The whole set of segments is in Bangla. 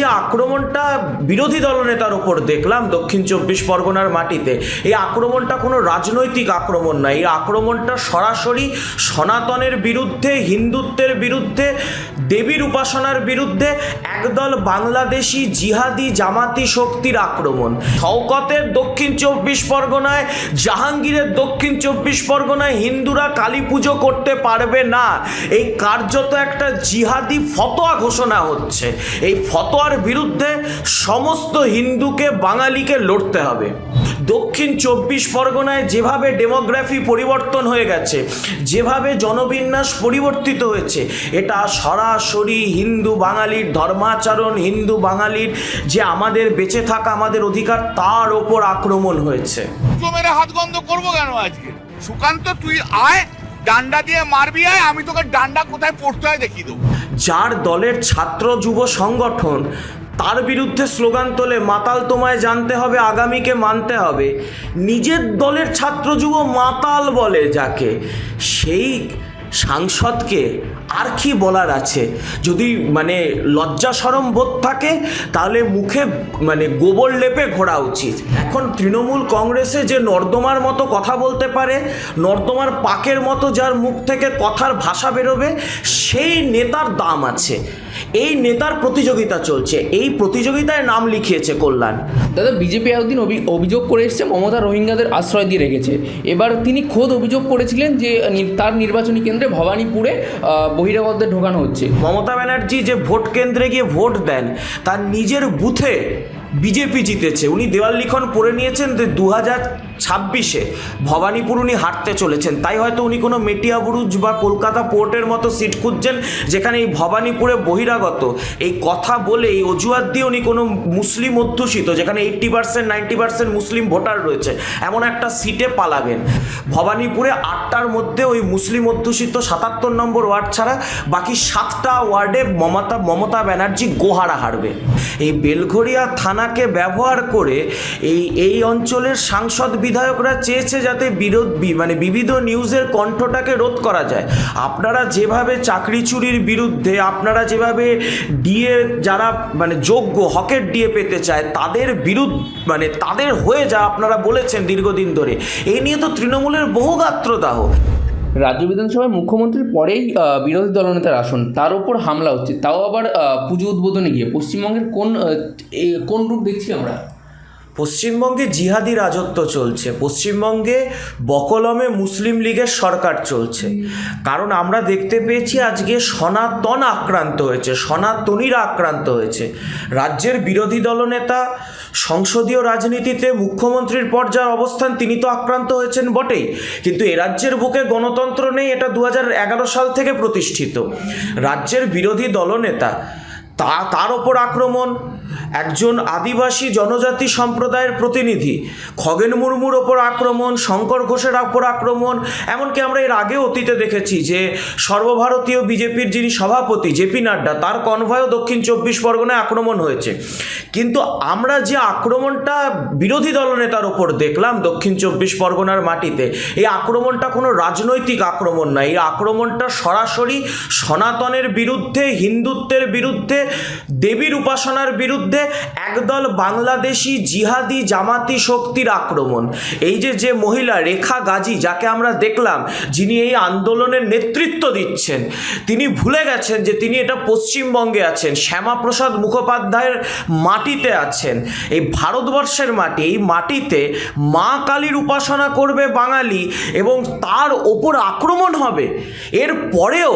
যে আক্রমণটা বিরোধী দলনেতার ওপর দেখলাম দক্ষিণ চব্বিশ পরগনার মাটিতে, এই আক্রমণটা কোনো রাজনৈতিক আক্রমণ নয় এই আক্রমণটা সরাসরি সনাতনের বিরুদ্ধে, হিন্দুত্বের বিরুদ্ধে, দেবীর উপাসনার বিরুদ্ধে একদল বাংলাদেশি জিহাদি জামাতি শক্তির আক্রমণ। শওকতের দক্ষিণ চব্বিশ পরগনায়, জাহাঙ্গীরের দক্ষিণ চব্বিশ পরগনায় হিন্দুরা কালী পুজো করতে পারবে না। এই কার্যত একটা জিহাদি ফতোয়া ঘোষণা হচ্ছে। এই ফতোয়ার বিরুদ্ধে সমস্ত হিন্দুকে, বাঙালিকে লড়তে হবে। দক্ষিণ চব্বিশ পরগনায় যেভাবে ডেমোগ্রাফি পরিবর্তন হয়ে গেছে যেভাবে জনবিন্যাস পরিবর্তিত হয়েছে এটা সরাসরি হিন্দু বাঙালির ধর্মাচরণ হিন্দু বাঙালির যে আমাদের বেঁচে থাকা আমাদের অধিকার তার ওপর আক্রমণ হয়েছে। মেরে হাত গন্ধ করব কেন আজকে? সুকান্ত তুই আয় ডান্ডা দিয়ে মারবি আয় আমি তোকে ডান্ডা কোথায় পড়তে হয় দেখিয়ে দেবো। যার দলের ছাত্র যুব সংগঠন তার বিরুদ্ধে স্লোগান তোলে, মাতাল তোমায় জানতে হবে, আগামীকে মানতে হবে। নিজের দলের ছাত্র যুব মাতাল বলে যাকে, সেই সাংসদকে আর কি বলার আছে? যদি মানে লজ্জা সরম বোধ থাকে, তাহলে মুখে মানে গোবর লেপে ঘোরা উচিত। এখন তৃণমূল কংগ্রেসে যে নর্দমার মতো কথা বলতে পারে, নর্দমার পাকের মতো যার মুখ থেকে কথার ভাষা বেরোবে, সেই নেতার দাম আছে। এই নেতার প্রতিযোগিতা চলছে। এই প্রতিযোগিতায় নাম লিখিয়েছে কল্যাণ। দাদা বিজেপি একদিন অভিযোগ করে এসছে মমতা রোহিঙ্গাদের আশ্রয় দিয়ে রেখেছে। এবার তিনি খোদ অভিযোগ করেছিলেন যে তার নির্বাচনী কেন্দ্রে ভবানীপুরে বহিরাগতদের ঢোকানো হচ্ছে। মমতা ব্যানার্জি যে ভোট কেন্দ্রে গিয়ে ভোট দেন তার নিজের বুথে বিজেপি জিতেছে। উনি দেওয়াল লিখন পড়ে নিয়েছেন যে দু হাজার ছাব্বিশে ভবানীপুর উনি হাঁটতে চলেছেন। তাই হয়তো উনি কোনো মেটিয়া বুরুজ বা কলকাতা পোর্টের মতো সিট খুঁজছেন যেখানে এই ভবানীপুরে বহিরাগত। এই কথা বলে এই অজুহাত দিয়ে উনি কোনো মুসলিম অধ্যুষিত, যেখানে এইট্টি পার্সেন্ট, নাইনটি পার্সেন্ট মুসলিম ভোটার রয়েছে, এমন একটা সিটে পালাবেন। ভবানীপুরে আটটার মধ্যে ওই মুসলিম অধ্যুষিত সাতাত্তর নম্বর ওয়ার্ড ছাড়া বাকি সাতটা ওয়ার্ডে মমতা মমতা ব্যানার্জি গোহারা হারবে। এই বেলঘরিয়া থানাকে ব্যবহার করে এই এই অঞ্চলের সাংসদ বিধায়করা চেয়েছে যাতে বিরোধ মানে বিবিধ নিউজের কণ্ঠটাকে রোধ করা যায়। আপনারা যেভাবে চাকরি চুরির বিরুদ্ধে, আপনারা যেভাবে ডিএ যারা মানে যোগ্য, হকের ডিএ পেতে চায়, তাদের বিরুদ্ধ মানে তাদের হয়ে যা আপনারা বলেছেন দীর্ঘদিন ধরে এই নিয়ে তো তৃণমূলের বহু গাত্রদাহ। রাজ্য বিধানসভায় মুখ্যমন্ত্রীর পরেই বিরোধী দলনেতার আসন, তার উপর হামলা হচ্ছে, তাও আবার পুজো উদ্বোধনে গিয়ে, পশ্চিমবঙ্গের কোন কোন রূপ দেখছি আমরা? পশ্চিমবঙ্গে জিহাদি রাজত্ব চলছে, পশ্চিমবঙ্গে বকলমে মুসলিম লীগের সরকার চলছে। কারণ আমরা দেখতে পেয়েছি আজকে সনাতন আক্রান্ত হয়েছে, সনাতনীরা আক্রান্ত হয়েছে। রাজ্যের বিরোধী দলনেতা, সংসদীয় রাজনীতিতে মুখ্যমন্ত্রীর পর যার অবস্থান তিনি তো আক্রান্ত হয়েছেন বটেই। কিন্তু এ রাজ্যের বুকে গণতন্ত্র নেই, এটা দু হাজার এগারো সাল থেকে প্রতিষ্ঠিত। রাজ্যের বিরোধী দলনেতা, তা, তার ওপর আক্রমণ একজন আদিবাসী জনজাতি সম্প্রদায়ের প্রতিনিধি। খগেন মুর্মুর ওপর আক্রমণ, শঙ্কর ঘোষের ওপর আক্রমণ, এমনকি আমরা এর আগে অতীতে দেখেছি যে সর্বভারতীয় বিজেপির যিনি সভাপতি, জেপি নাড্ডা, তার কনভয়ও দক্ষিণ চব্বিশ পরগনায় আক্রমণ হয়েছে। কিন্তু আমরা যে আক্রমণটা বিরোধী দলনেতার ওপর দেখলাম দক্ষিণ চব্বিশ পরগনার মাটিতে, এই আক্রমণটা কোনো রাজনৈতিক আক্রমণ নয় এই আক্রমণটা সরাসরি সনাতনের বিরুদ্ধে, হিন্দুত্বের বিরুদ্ধে, দেবীর উপাসনার বিরুদ্ধে একদল বাংলাদেশি জিহাদি জামাতি শক্তির আক্রমণ। এই যে যে মহিলা রেখা গাজী, যাকে আমরা দেখলাম, যিনি এই আন্দোলনের নেতৃত্ব দিচ্ছেন, তিনি ভুলে গেছেন যে তিনি এটা পশ্চিমবঙ্গে আছেন, শ্যামাপ্রসাদ মুখোপাধ্যায়ের মাটিতে আছেন। এই ভারতবর্ষের মাটি, এই মাটিতে মা কালীর উপাসনা করবে বাঙালি এবং তার ওপর আক্রমণ হবে। এর পরেও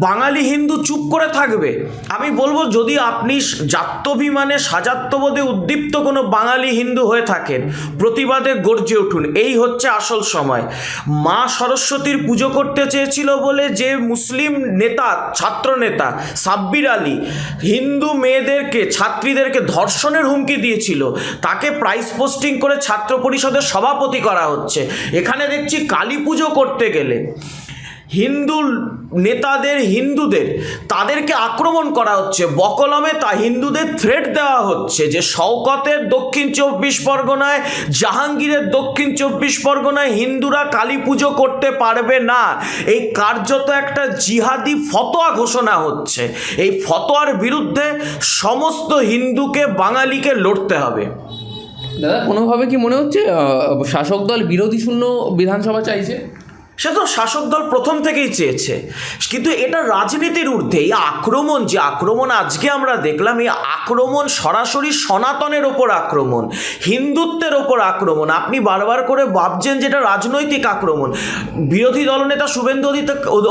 বাঙালি হিন্দু চুপ করে থাকবে। আমি বলব, যদি আপনি জাত্যভিমানে সাজাত্যবোধে উদ্দীপ্ত কোনো বাঙালি হিন্দু হয়ে থাকেন, প্রতিবাদে গর্জে উঠুন। এই হচ্ছে আসল সময়। মা সরস্বতীর পুজো করতে চেয়েছিল বলে যে মুসলিম নেতা, ছাত্র নেতা সাব্বির আলী হিন্দু মেয়েদেরকে, ছাত্রীদেরকে ধর্ষণের হুমকি দিয়েছিল। তাকে প্রাইস পোস্টিং করে ছাত্র পরিষদের সভাপতি করা হচ্ছে। এখানে দেখছি কালী পুজো করতে গেলে। হিন্দু নেতাদের, হিন্দুদের, তাদেরকে আক্রমণ করা হচ্ছে। বকলমে তা হিন্দুদের থ্রেট দেওয়া হচ্ছে যে শওকতের দক্ষিণ চব্বিশ পরগনায়, জাহাঙ্গীরের দক্ষিণ চব্বিশ পরগনায় হিন্দুরা কালী পুজো করতে পারবে না। এই কার্যত একটা জিহাদি ফতোয়া ঘোষণা হচ্ছে। এই ফতোয়ার বিরুদ্ধে সমস্ত হিন্দুকে, বাঙালিকে লড়তে হবে। দাদা, কোনোভাবে কি মনে হচ্ছে শাসক দল বিরোধী শূন্য বিধানসভা চাইছে? সে তো শাসক দল প্রথম থেকেই চেয়েছে। কিন্তু এটা রাজনীতির ঊর্ধ্বে, এই আক্রমণ যে আক্রমণ আজকে আমরা দেখলাম, এই আক্রমণ সরাসরি সনাতনের ওপর আক্রমণ, হিন্দুত্বের ওপর আক্রমণ। আপনি বারবার করে ভাবছেন যেটা রাজনৈতিক আক্রমণ। বিরোধী দলনেতা শুভেন্দু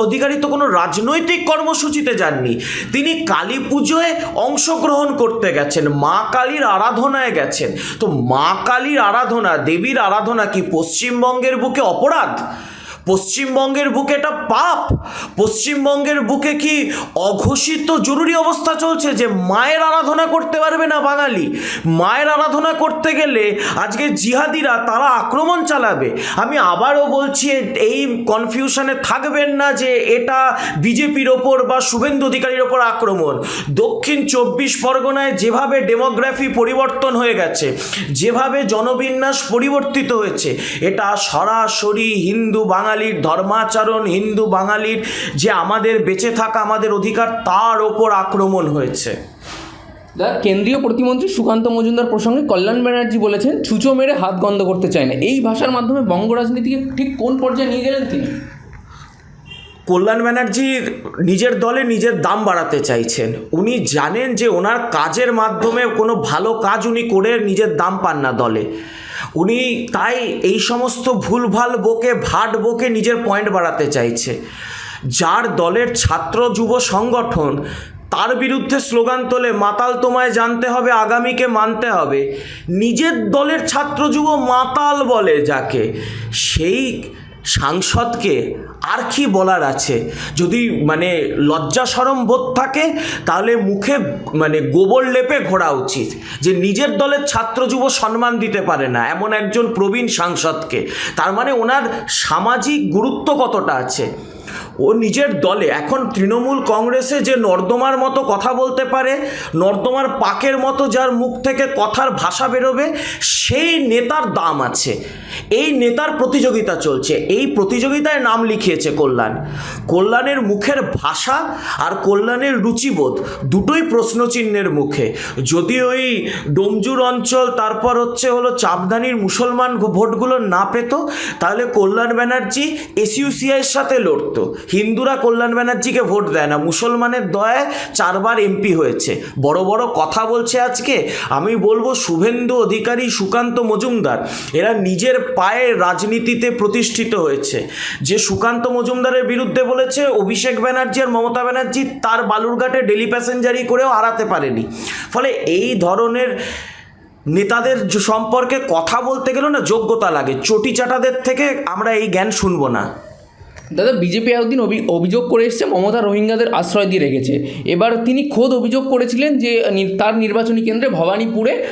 অধিকারী তো কোনো রাজনৈতিক কর্মসূচিতে যাননি। তিনি কালী পুজোয় অংশগ্রহণ করতে গেছেন, মা কালীর আরাধনায় গেছেন। তো মা কালীর আরাধনা, দেবীর আরাধনা কি পশ্চিমবঙ্গের বুকে অপরাধ? পশ্চিমবঙ্গের বুকে এটা পাপ। পশ্চিমবঙ্গের বুকে কি অঘোষিত জরুরি অবস্থা চলছে যে মায়ের আরাধনা করতে পারবে না বাঙালি? মায়ের আরাধনা করতে গেলে আজকে জিহাদিরা তারা আক্রমণ চালাবে। আমি আবারও বলছি, এই কনফিউশনে থাকবেন না যে এটা বিজেপির ওপর বা শুভেন্দু অধিকারীর ওপর আক্রমণ। দক্ষিণ চব্বিশ পরগনায় যেভাবে ডেমোগ্রাফি পরিবর্তন হয়ে গেছে, যেভাবে জনবিন্যাস পরিবর্তিত হয়েছে, এটা সরাসরি হিন্দু বাঙালির ধর্মাচরণ হিন্দু বাঙালির যে আমাদের বেঁচে থাকা আমাদের অধিকার তার ওপর আক্রমণ হয়েছে। কেন্দ্রীয় প্রতিমন্ত্রী সুকান্ত মজুমদার প্রসঙ্গে কল্যাণ ব্যানার্জি বলেছেন ছুঁচো মেরে হাত গন্ধ করতে চায় না। এই ভাষার মাধ্যমে বঙ্গ রাজনীতিকে ঠিক কোন পর্যায়ে নিয়ে গেলেন তিনি? কল্যাণ ব্যানার্জির নিজের দলে নিজের দাম বাড়াতে চাইছেন। উনি জানেন যে ওনার কাজের মাধ্যমে কোনো ভালো কাজ উনি করে নিজের দাম পান না দলে। উনি তাই এই সমস্ত ভুলভাল বকে, ভাট বকে নিজের পয়েন্ট বাড়াতে চাইছে। যার দলের ছাত্র যুব সংগঠন, তার বিরুদ্ধে স্লোগান তোলে, মাতাল তোমায় জানতে হবে, আগামীকে মানতে হবে। নিজের দলের ছাত্র যুব মাতাল বলে যাকে, সেই সাংসদকে আর কি বলার আছে? যদি মানে লজ্জা সরম বোধ থাকে, তাহলে মুখে মানে গোবর লেপে ঘোরা উচিত। যে নিজের দলের ছাত্র যুব সম্মান দিতে পারে না, এমন একজন প্রবীণ সাংসদকে। তার মানে ওনার সামাজিক গুরুত্ব কতটা আছে? ও নিজের দলে, এখন তৃণমূল কংগ্রেসে যে নর্দমার মতো কথা বলতে পারে, নর্দমার পাকের মতো যার মুখ থেকে কথার ভাষা বেরোবে, সেই নেতার দাম আছে। এই নেতার প্রতিযোগিতা চলছে। এই প্রতিযোগিতায় নাম লিখিয়েছে কল্যাণ। কল্যাণের মুখের ভাষা আর কল্যাণের রুচিবোধ দুটোই প্রশ্নচিহ্নের মুখে। যদি ওই ডোমজুর অঞ্চল, তারপর হচ্ছে হলো চাপদানির মুসলমান ভোটগুলো না পেত, তাহলে কল্যাণ ব্যানার্জি এসইউসিআইয়ের সাথে লড়তো। হিন্দুরা কল্যাণ ব্যানার্জিকে ভোট দেয় না। মুসলমানের দয়ায় চারবার এমপি হয়েছে। বড় বড় কথা বলছে আজকে। আমি বলব শুভেন্দু অধিকারী সুকান্ত মজুমদার, এরা নিজের পায়ে রাজনীতিতে প্রতিষ্ঠিত হয়েছে। যে সুকান্ত মজুমদারের বিরুদ্ধে বলেছে, অভিষেক ব্যানার্জি আর মমতা ব্যানার্জি তার বালুরঘাটে ডেলি প্যাসেঞ্জারি করেও হারাতে পারেনি। ফলে এই ধরনের নেতাদের সম্পর্কে কথা বলতে গেলেও না যোগ্যতা লাগে। চটি চাটাদের থেকে আমরা এই জ্ঞান শুনব না। দাদা, বিজেপি একদিন অভি- অভিযোগ করে এসছে মমতা রোহিঙ্গাদের আশ্রয় দিয়ে রেখেছে। এবার তিনি খোদ অভিযোগ করেছিলেন যে তার নির্বাচনী কেন্দ্রে ভবানীপুরে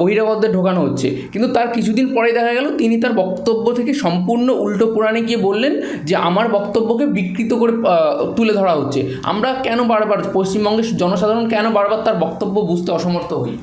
বহিরাগতদের ঢোকানো হচ্ছে। কিন্তু তার কিছুদিন পরে দেখা গেল, তিনি তার বক্তব্য থেকে সম্পূর্ণ উল্টো পুরাণে গিয়ে বললেন যে, আমার বক্তব্যকে বিকৃত করে তুলে ধরা হচ্ছে। আমরা কেন বারবার, পশ্চিমবঙ্গের জনসাধারণ কেন বারবার তার বক্তব্য বুঝতে অসমর্থ হই?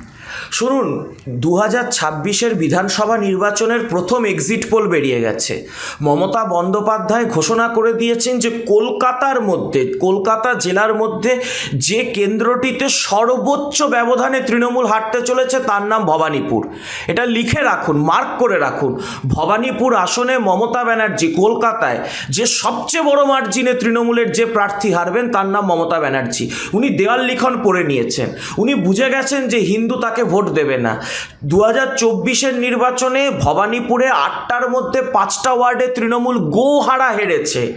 শুনুন দু হাজার ছাব্বিশের বিধানসভা নির্বাচনের প্রথম এক্সিট পোল বেরিয়ে গেছে। মমতা বন্দ্যোপাধ্যায় ঘোষণা করে দিয়েছেন যে কলকাতার মধ্যে, কলকাতা জেলার মধ্যে যে কেন্দ্রটিতে সর্বোচ্চ ব্যবধানে তৃণমূল হাঁটতে চলেছে তার নাম ভবানীপুর। এটা লিখে রাখুন মার্ক করে রাখুন। ভবানীপুর আসনে মমতা ব্যানার্জি কলকাতায় যে সবচেয়ে বড় মার্জিনে তৃণমূলের যে প্রার্থী হারবেন তার নাম মমতা ব্যানার্জি। উনি দেওয়াল লিখন পড়ে নিয়েছেন। উনি বুঝে গেছেন যে হিন্দু তাকে ভোট দেবে না। দু হাজার চব্বিশের নির্বাচনে ভবানীপুরে আটটার মধ্যে পাঁচটা ওয়ার্ডে তৃণমূল গোহারা হেরেছে।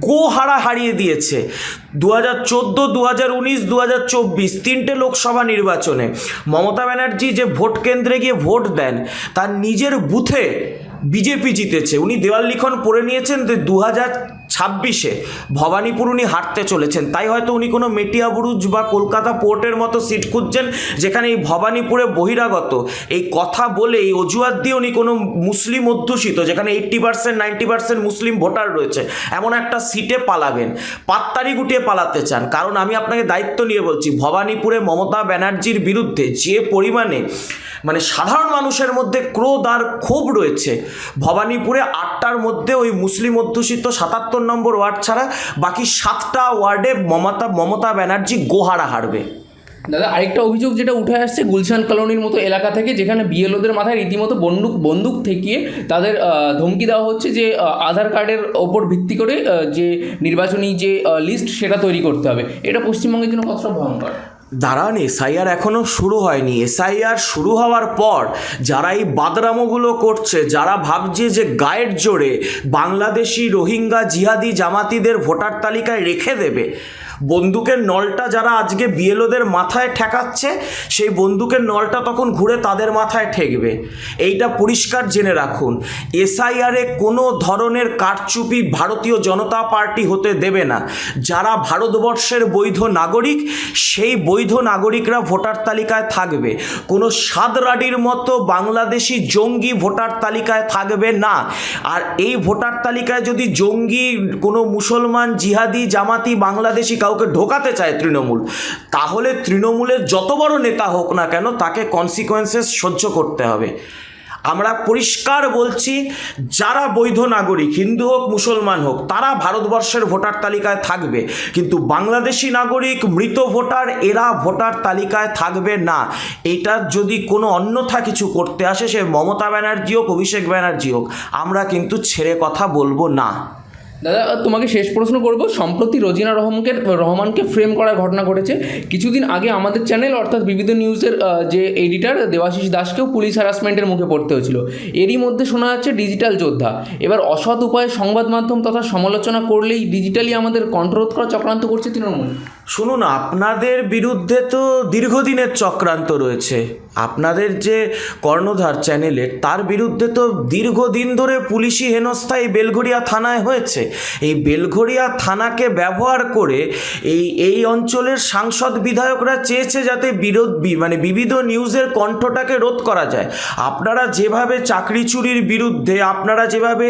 গোহারা হারিয়ে দিয়েছে। দু হাজার চোদ্দ দু হাজার উনিশ চব্বিশ তিনটে লোকসভা নির্বাচনে মমতা ব্যানার্জি যে ভোট কেন্দ্রে গিয়ে ভোট দেন, তার নিজের বুথে বিজেপি জিতেছে। উনি দেওয়াল লিখন পড়ে নিয়েছেন যে দু হাজার ছাব্বিশে ভবানীপুর উনি হাঁটতে চলেছেন। তাই হয়তো উনি কোনো মেটিয়া বুরুজ বা কলকাতা পোর্টের মতো সিট খুঁজছেন যেখানে এই ভবানীপুরে বহিরাগত। এই কথা বলে, এই অজুহাত দিয়ে উনি কোনো মুসলিম অধ্যুষিত, যেখানে এইট্টি পার্সেন্ট নাইনটি পার্সেন্ট মুসলিম ভোটার রয়েছে, এমন একটা সিটে পালাবেন। পাত্তারি গুটিয়ে পালাতে চান। কারণ আমি আপনাকে দায়িত্ব নিয়ে বলছি, ভবানীপুরে মমতা ব্যানার্জির বিরুদ্ধে যে পরিমাণে মানে সাধারণ মানুষের মধ্যে ক্রোধ আর ক্ষোভ রয়েছে, ভবানীপুরে আটটার মধ্যে ওই মুসলিম অধ্যুষিত সাতাত্তর নম্বর ওয়ার্ড ছাড়া বাকি সাতটা ওয়ার্ডে মমতা মমতা ব্যানার্জি গোহারা হারবে। দাদা, আরেকটা অভিযোগ যেটা উঠে আসছে গুলশান কলোনির মতো এলাকা থেকে, যেখানে বিএলওদের মাথায় রীতিমতো বন্দুক বন্দুক ঠেকিয়ে তাদের ধমকি দেওয়া হচ্ছে যে আধার কার্ডের ওপর ভিত্তি করে যে নির্বাচনী যে লিস্ট সেটা তৈরি করতে হবে। এটা পশ্চিমবঙ্গের জন্য কতটা ভয়ঙ্কর? দাঁড়ান, এসআইআর এখনও শুরু হয়নি। এসআইআর শুরু হওয়ার পর যারা এই বাদরামোগুলো করছে, যারা ভাবছে যে গায়ের জোরে বাংলাদেশি রোহিঙ্গা জিহাদি জামাতিদের ভোটার তালিকায় রেখে দেবে বন্দুকের নলটা যারা আজকে বিএলওদের মাথায় ঠেকাচ্ছে, সেই বন্দুকের নলটা তখন ঘুরে তাদের মাথায় ঠেকবে। এইটা পরিষ্কার জেনে রাখুন। এসআইআরে কোনো ধরনের কারচুপি ভারতীয় জনতা পার্টি হতে দেবে না। যারা ভারতবর্ষের বৈধ নাগরিক, সেই বৈধ নাগরিকরা ভোটার তালিকায় থাকবে। কোনো সাদরাডির মতো বাংলাদেশি জঙ্গি ভোটার তালিকায় থাকবে না। আর এই ভোটার তালিকায় যদি জঙ্গি, কোনো মুসলমান, জিহাদি, জামাতি, বাংলাদেশি কাউকে ঢোকাতে চায় তৃণমূল, তাহলে তৃণমূলের যত বড় নেতা হোক না কেন তাকে কনসিকোয়েন্সেস সহ্য করতে হবে। আমরা পরিষ্কার বলছি, যারা বৈধ নাগরিক, হিন্দু হোক, মুসলমান হোক, তারা ভারতবর্ষের ভোটার তালিকায় থাকবে। কিন্তু বাংলাদেশি নাগরিক, মৃত ভোটার, এরা ভোটার তালিকায় থাকবে না। এইটার যদি কোনো অন্যথা কিছু করতে আসে, সে মমতা ব্যানার্জি হোক, অভিষেক ব্যানার্জি হোক, আমরা কিন্তু ছেড়ে কথা বলব না। দাদা, তোমাকে শেষ প্রশ্ন করব। সম্প্রতি রোজিনা রহমানকে রহমানকে ফ্রেম করার ঘটনা ঘটেছে। কিছুদিন আগে আমাদের চ্যানেল অর্থাৎ বিবিধ নিউজের যে এডিটার দেবাশিস দাসকেও পুলিশ হ্যারাসমেন্টের মুখে পড়তে হয়েছিল। এরই মধ্যে শোনা যাচ্ছে ডিজিটাল যোদ্ধা। এবার অসৎ উপায়ে সংবাদ মাধ্যম তথা সমালোচনা করলেই ডিজিটালি আমাদের কণ্ঠরোধ করা চক্রান্ত করছে তৃণমূল। শুনুন, আপনাদের বিরুদ্ধে তো দীর্ঘদিনের চক্রান্ত রয়েছে। আপনাদের যে কর্ণধার চ্যানেলের তার বিরুদ্ধে তো দীর্ঘদিন ধরে পুলিশি হেনস্থা এই বেলঘড়িয়া থানায় হয়েছে। এই বেলঘড়িয়া থানাকে ব্যবহার করে এই এই অঞ্চলের সাংসদ বিধায়করা চেয়েছে যাতে বিরোধ মানে বিবিধ নিউজের কণ্ঠটাকে রোধ করা যায়। আপনারা যেভাবে চাকরি চুরির বিরুদ্ধে, আপনারা যেভাবে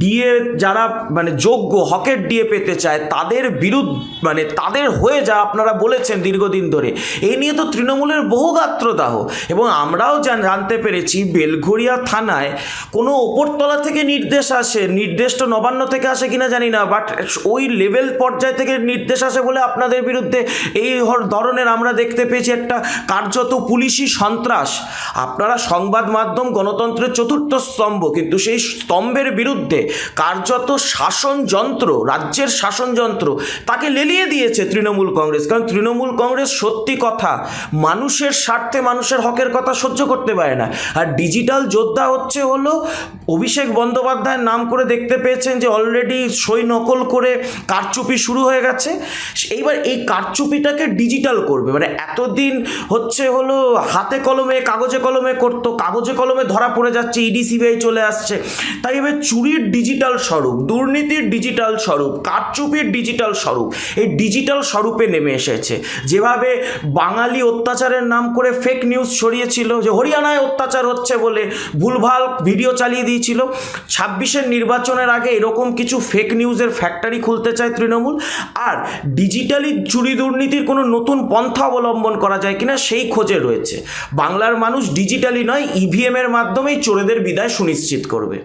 ডিএ যারা মানে যোগ্য হকের ডিএ পেতে চায়, তাদের বিরুদ্ধ মানে তাদের হয়ে যা আপনারা বলেছেন দীর্ঘদিন ধরে এই নিয়ে তো তৃণমূলের বহু গাত্রদাহ এবং আমরাও জান- জানতে পেরেছি বেলঘড়িয়া থানায় কোনো ওপরতলা থেকে নির্দেশ আসে, নির্দেশ তো নবান্ন থেকে আসে কিনা জানি না বাট ওই লেভেল পর্যায় থেকে নির্দেশ আসে বলে আপনাদের বিরুদ্ধে এই ধরনের আমরা দেখতে পেয়েছি একটা কার্যত পুলিশি সন্ত্রাস। আপনারা সংবাদ মাধ্যম গণতন্ত্রের চতুর্থ স্তম্ভ, কিন্তু সেই স্তম্ভের বিরুদ্ধে কার্যত শাসনযন্ত্র রাজ্যের শাসনযন্ত্র তাকে লেলিয়ে দিয়েছে তৃণমূল কংগ্রেস। কারণ তৃণমূল কংগ্রেস সত্যি কথা, মানুষের স্বার্থে মানুষের হকের কথা সহ্য করতে পারে না। আর ডিজিটাল যোদ্ধা হচ্ছে হলো অভিষেক বন্দ্যোপাধ্যায়ের নাম করে দেখতে পেয়েছেন যে অলরেডি সই নকল করে কারচুপি শুরু হয়ে গেছে। এইবার এই কারচুপিটাকে ডিজিটাল করবে। মানে এতদিন হচ্ছে হলো হাতে কলমে, কাগজে কলমে করতো, কাগজে কলমে ধরা পড়ে যাচ্ছে, ইডি, সিবিআই চলে আসছে। তাই এবার চুরির ডিজিটাল স্বরূপ, দুর্নীতির ডিজিটাল স্বরূপ, কারচুপির ডিজিটাল স্বরূপ, এই ডিজিটাল স্বরূপে নেমে এসেছে। যেভাবে বাঙালি অত্যাচারের নাম করে ফেক নিউজ ছড়িয়েছিল যে হরিয়ানায় অত্যাচার হচ্ছে বলে ভুলভাল ভিডিও চালিয়ে দিয়েছিল। ছাব্বিশের নির্বাচনের আগে এরকম কিছু ফেক নিউজের ফ্যাক্টরি খুলতে চায় তৃণমূল। আর ডিজিটালি চুরি দুর্নীতির কোনো নতুন পন্থা অবলম্বন করা যায় কিনা সেই খোঁজে রয়েছে। বাংলার মানুষ ডিজিটালি নয় ইভিএমের মাধ্যমেই চোরেদের বিদায় সুনিশ্চিত করবে।